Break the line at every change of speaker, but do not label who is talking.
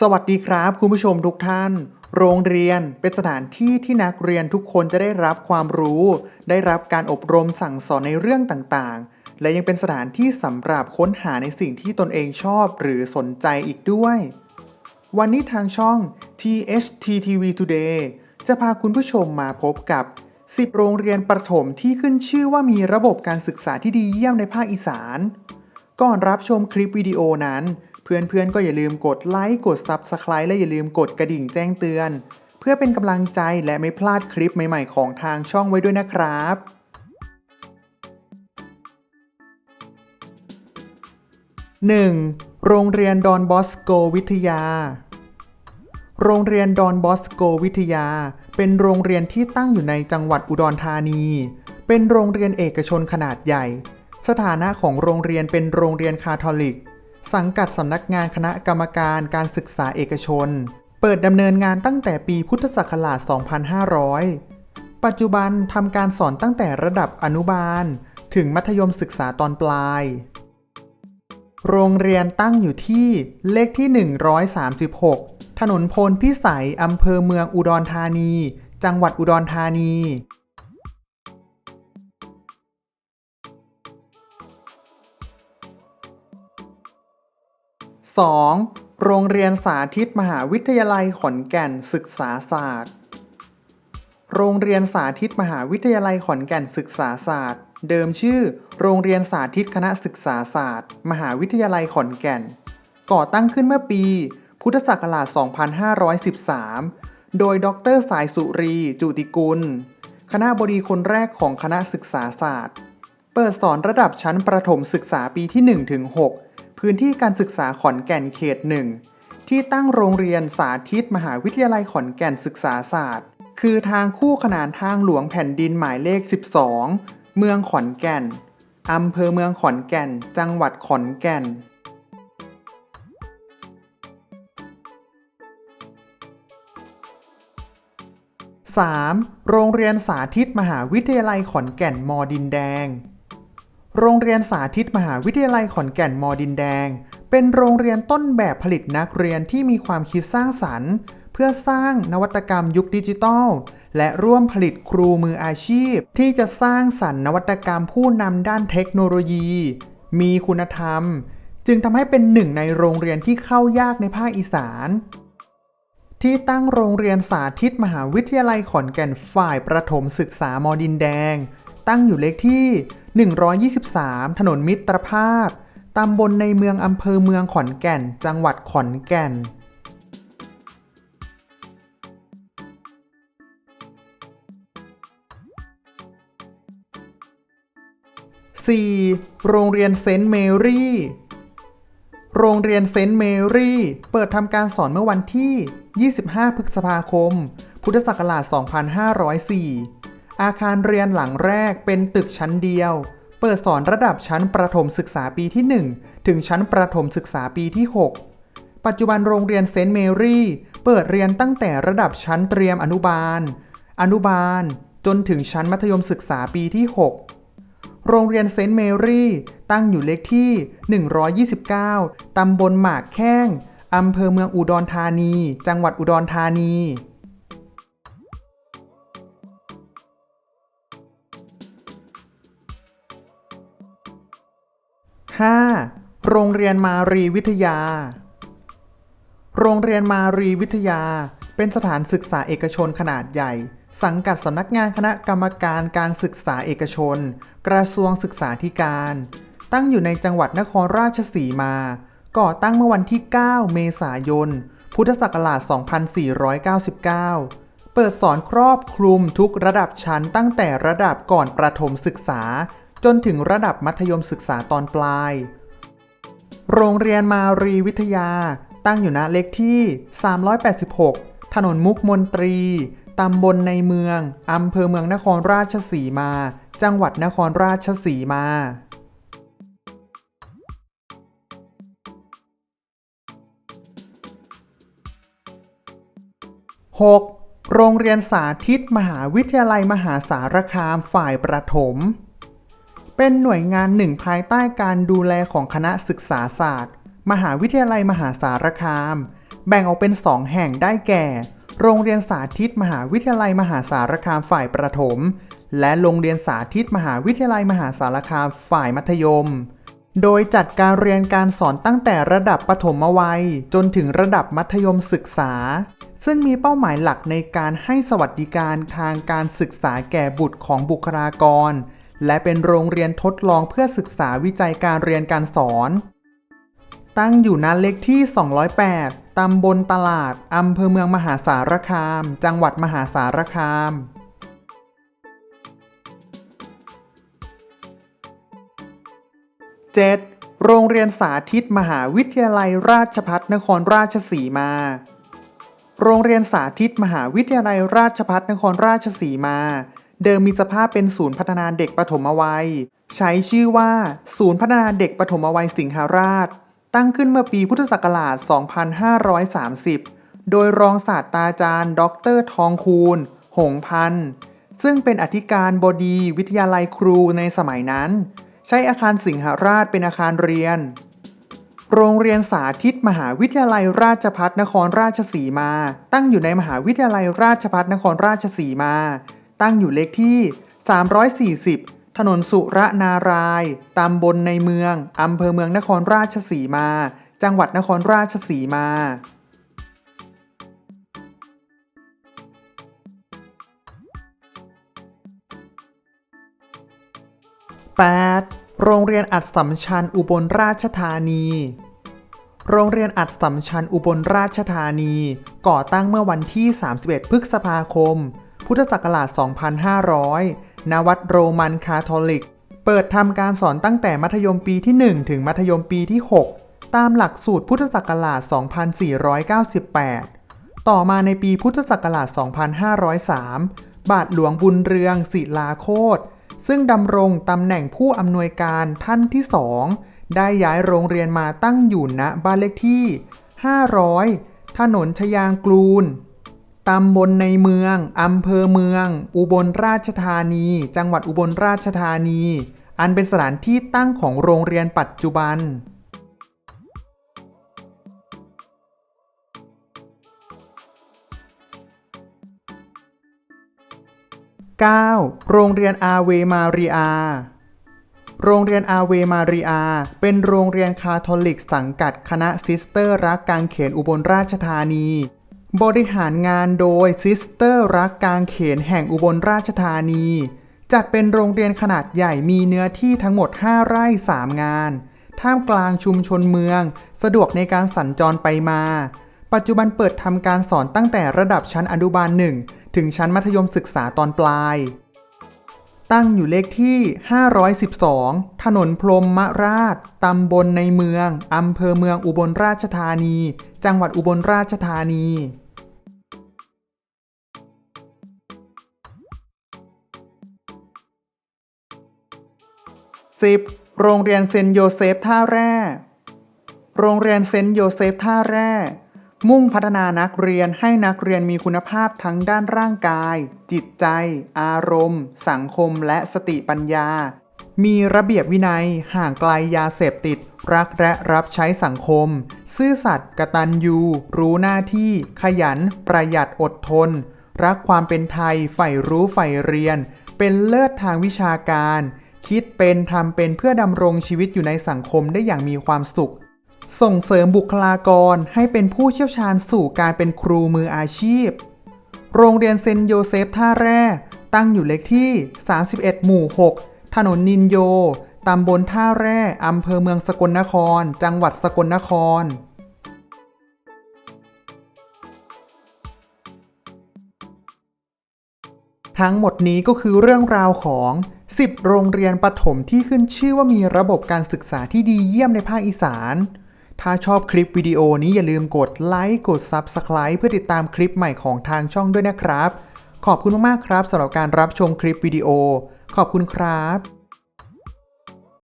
สวัสดีครับ คุณผู้ชมทุกท่าน โรงเรียนเป็นสถานที่ที่นักเรียนทุกคนจะได้รับความรู้ ได้รับการอบรมสั่งสอนในเรื่องต่างๆ และยังเป็นสถานที่สำหรับค้นหาในสิ่งที่ตนเองชอบหรือสนใจอีกด้วย วันนี้ทางช่อง THTTV Today จะพาคุณผู้ชมมาพบกับ 10 โรงเรียนประถมที่ขึ้นชื่อว่ามีระบบการศึกษาที่ดีเยี่ยมในภาคอีสาน ก่อนรับชมคลิปวิดีโอนั้น เพื่อนๆก็อย่าลืมกดไลค์กด Subscribe และอย่าลืมกดกระดิ่งแจ้งเตือน เพื่อเป็นกำลังใจและไม่พลาดคลิปใหม่ๆของทางช่องไว้ด้วยนะครับ 1. โรงเรียนดอนบอสโกวิทยา โรงเรียนดอนบอสโกวิทยา เป็นโรงเรียนที่ตั้งอยู่ในจังหวัดอุดรธานี เป็นโรงเรียนเอกชนขนาดใหญ่ สถานะของโรงเรียนเป็นโรงเรียนคาทอลิก สังกัดสำนักงานคณะกรรมการการศึกษาเอกชน เปิดดำเนินงานตั้งแต่ปีพุทธศักราช 2500 ปัจจุบันทำการสอนตั้งแต่ระดับอนุบาล ถึงมัธยมศึกษาตอนปลาย โรงเรียนตั้งอยู่ที่เลขที่ 136 ถนนพลพิสัยอำเภอเมืองอุดรธานี จังหวัดอุดรธานี 2. โรงเรียนสาธิตมหาวิทยาลัยขอนแก่นศึกษาศาสตร์ โรงเรียนสาธิตมหาวิทยาลัยขอนแก่นศึกษาศาสตร์ เดิมชื่อ โรงเรียนสาธิตคณะศึกษาศาสตร์ มหาวิทยาลัยขอนแก่น ก่อตั้งขึ้นเมื่อปี พุทธศักราช 2513 โดยดรสายสุรี จุติกุล คณะบดีคนแรกของคณะศึกษาศาสตร์ เปิดสอนระดับชั้นประถมศึกษาปีที่1ถึง6 พื้นที่การศึกษาขอนแก่นเขต1ที่ตั้งโรงเรียนสาธิตมหาวิทยาลัยขอนแก่นศึกษาศาสตร์ คือทางคู่ขนานทางหลวงแผ่นดินหมายเลข 12 เมืองขอนแก่นอำเภอเมืองขอนแก่น จังหวัดขอนแก่น 3. โรงเรียนสาธิตมหาวิทยาลัยขอนแก่นมอดินแดง โรงเรียนสาธิตมหาวิทยาลัยขอนแก่นมอดินแดง เป็นโรงเรียนต้นแบบผลิตนักเรียนที่มีความคิดสร้างสรรค์ เพื่อสร้างนวัตกรรมยุคดิจิทัล และร่วมผลิตครูมืออาชีพ ที่จะสร้างสรรค์นวัตกรรมผู้นำด้านเทคโนโลยี มีคุณธรรม จึงทำให้เป็นหนึ่งในโรงเรียนที่เข้ายากในภาคอีสาน ที่ตั้งโรงเรียนสาธิตมหาวิทยาลัยขอนแก่นฝ่ายประถมศึกษามอดินแดง ตั้งอยู่เลขที่ 123 ถนนมิตรภาพ ตำบลในเมืองอำเภอเมืองขอนแก่น จังหวัดขอนแก่น 4. โรงเรียนเซนต์เมรี่ โรงเรียนเซนต์เมรี่ เปิดทำการสอนเมื่อวันที่ 25 พฤษภาคม พุทธศักราช 2504 อาคารเรียนหลังแรกเป็นตึกชั้นเดียว เปิดสอนระดับชั้นประถมศึกษาปีที่ 1 ถึงชั้นประถมศึกษาปีที่ 6 ปัจจุบันโรงเรียนเซนต์เมรี่ เปิดเรียนตั้งแต่ระดับชั้นเตรียมอนุบาล อนุบาล จนถึงชั้นมัธยมศึกษาปีที่ 6 โรงเรียนเซนต์เมรี่ ตั้งอยู่เลขที่ 129 ตำบลหมากแข้งอำเภอเมืองอุดรธานี จังหวัดอุดรธานี 5. โรงเรียนมารีวิทยา โรงเรียนมารีวิทยา เป็นสถานศึกษาเอกชนขนาดใหญ่ สังกัดสำนักงานคณะกรรมการการศึกษาเอกชน กระทรวงศึกษาธิการ ตั้งอยู่ในจังหวัดนครราชสีมา ก่อตั้งเมื่อวันที่ 9 เมษายน พุทธศักราช 2499เปิดสอนครอบคลุมทุกระดับชั้นตั้งแต่ระดับก่อนประถมศึกษา จนถึงระดับมัธยมศึกษาตอนปลาย โรงเรียนมารีวิทยา ตั้งอยู่ณเลขที่ 386 ถนนมุกมนตรี ตำบลในเมือง อำเภอเมืองนครราชสีมา จังหวัดนครราชสีมา 6. โรงเรียนสาธิตมหาวิทยาลัยมหาสารคามฝ่ายประถม เป็นหน่วยงานหนึ่งภายใต้การดูแลของคณะศึกษาศาสตร์ มหาวิทยาลัยมหาสารคาม แบ่งออกเป็น2แห่งได้แก่ โรงเรียนสาธิตมหาวิทยาลัยมหาสารคามฝ่ายประถม และโรงเรียนสาธิตมหาวิทยาลัยมหาสารคามฝ่ายมัธยม โดยจัดการเรียนการสอนตั้งแต่ระดับประถมวัย จนถึงระดับมัธยมศึกษา ซึ่งมีเป้าหมายหลักในการให้สวัสดิการทางการศึกษาแก่บุตรของบุคลากร และเป็นโรงเรียนทดลองเพื่อศึกษาวิจัยการเรียนการสอน ตั้งอยู่ณเลขที่ 208 ตำบลตลาด อำเภอเมืองมหาสารคาม จังหวัดมหาสารคาม 7. โรงเรียนสาธิตมหาวิทยาลัยราชภัฏนครราชสีมา โรงเรียนสาธิตมหาวิทยาลัยราชภัฏนครราชสีมา เดิมมีสภาพเป็นศูนย์พัฒนาเด็กปฐมวัย ใช้ชื่อว่า ศูนย์พัฒนาเด็กปฐมวัยสิงหราช ตั้งขึ้นเมื่อปีพุทธศักราช 2530 โดยรองศาสตราจารย์ ดร ทองคูณ หงพันธ์ ซึ่งเป็นอธิการบดีวิทยาลัยครูในสมัยนั้น ใช้อาคารสิงหราชเป็นอาคารเรียน โรงเรียนสาธิตมหาวิทยาลัยราชภัฏนครราชสีมา ตั้งอยู่ในมหาวิทยาลัยราชภัฏนครราชสีมา ตั้งอยู่เลขที่ 340 ถนนสุรนาราย ตำบลในเมือง อำเภอเมืองนครราชสีมา จังหวัดนครราชสีมา 8. โรงเรียนอัดสัมชัญอุบลราชธานี โรงเรียนอัดสัมชัญอุบลราชธานี ก่อตั้งเมื่อวันที่ 31 พฤษภาคม พุทธศักราช 2500 ณ วัดโรมันคาทอลิก เปิดทำการสอนตั้งแต่มัธยมปีที่ 1 ถึงมัธยมปีที่ 6 ตามหลักสูตรพุทธศักราช 2498 ต่อมาในปีพุทธศักราช 2503 บาทหลวงบุญเรืองศิลาโคตซึ่งดำรงตำแหน่งผู้อำนวยการท่านที่สองได้ย้ายโรงเรียนมาตั้งอยู่ณบ้านเลขที่ 500 ถนนชยางกลูน ตำบลในเมือง อำเภอเมือง อุบลราชธานี จังหวัดอุบลราชธานี อันเป็นสถานที่ตั้งของโรงเรียนปัจจุบัน 9. โรงเรียนอาเวมาริอา โรงเรียนอาเวมาริอา เป็นโรงเรียนคาทอลิกสังกัดคณะซิสเตอร์รักกางเขนอุบลราชธานี บริหารงานโดยซิสเตอร์รักกางเขนแห่งอุบลราชธานี จัดเป็นโรงเรียนขนาดใหญ่มีเนื้อที่ทั้งหมด 5 ไร่ 3 งาน ท่ามกลางชุมชนเมือง สะดวกในการสัญจรไปมา ปัจจุบันเปิดทำการสอนตั้งแต่ระดับชั้นอนุบาล1ถึงชั้นมัธยมศึกษาตอนปลาย ตั้งอยู่เลขที่ 512 ถนนพรมมราชตำบลในเมืองอำเภอเมืองอุบลราชธานี จังหวัดอุบลราชธานี 10. โรงเรียนเซนโยเซฟท่าแร่ โรงเรียนเซนโยเซฟท่าแร่ มุ่งพัฒนานักเรียนให้นักเรียนมีคุณภาพทั้งด้านร่างกาย จิตใจ อารมณ์ สังคมและสติปัญญา มีระเบียบวินัย ห่างไกลยาเสพติด รักและรับใช้สังคม ซื่อสัตย์กตัญญูรู้หน้าที่ ขยัน ประหยัดอดทน รักความเป็นไทยใฝ่รู้ใฝ่เรียน เป็นเลิศทางวิชาการ คิดเป็นทำเป็นเพื่อดำรงชีวิตอยู่ในสังคมได้อย่างมีความสุข ส่งเสริมบุคลากรให้เป็นผู้เชี่ยวชาญสู่การเป็นครูมืออาชีพ โรงเรียนเซนโยเซฟท่าแร่ตั้งอยู่เลขที่ 31 หมู่ 6 ถนนนินโย ตำบลท่าแร่อำเภอเมืองสกลนคร จังหวัดสกลนครทั้งหมดนี้ก็คือเรื่องราวของ 10 โรงเรียนประถมที่ขึ้นชื่อว่ามีระบบการศึกษาที่ดีเยี่ยมในภาคอีสาน ถ้าชอบคลิปวิดีโอนี้อย่าลืมกดไลค์กด Subscribe เพื่อติดตามคลิปใหม่ของทางช่องด้วยนะครับ ขอบคุณมากๆครับสำหรับการรับชมคลิปวิดีโอ ขอบคุณครับ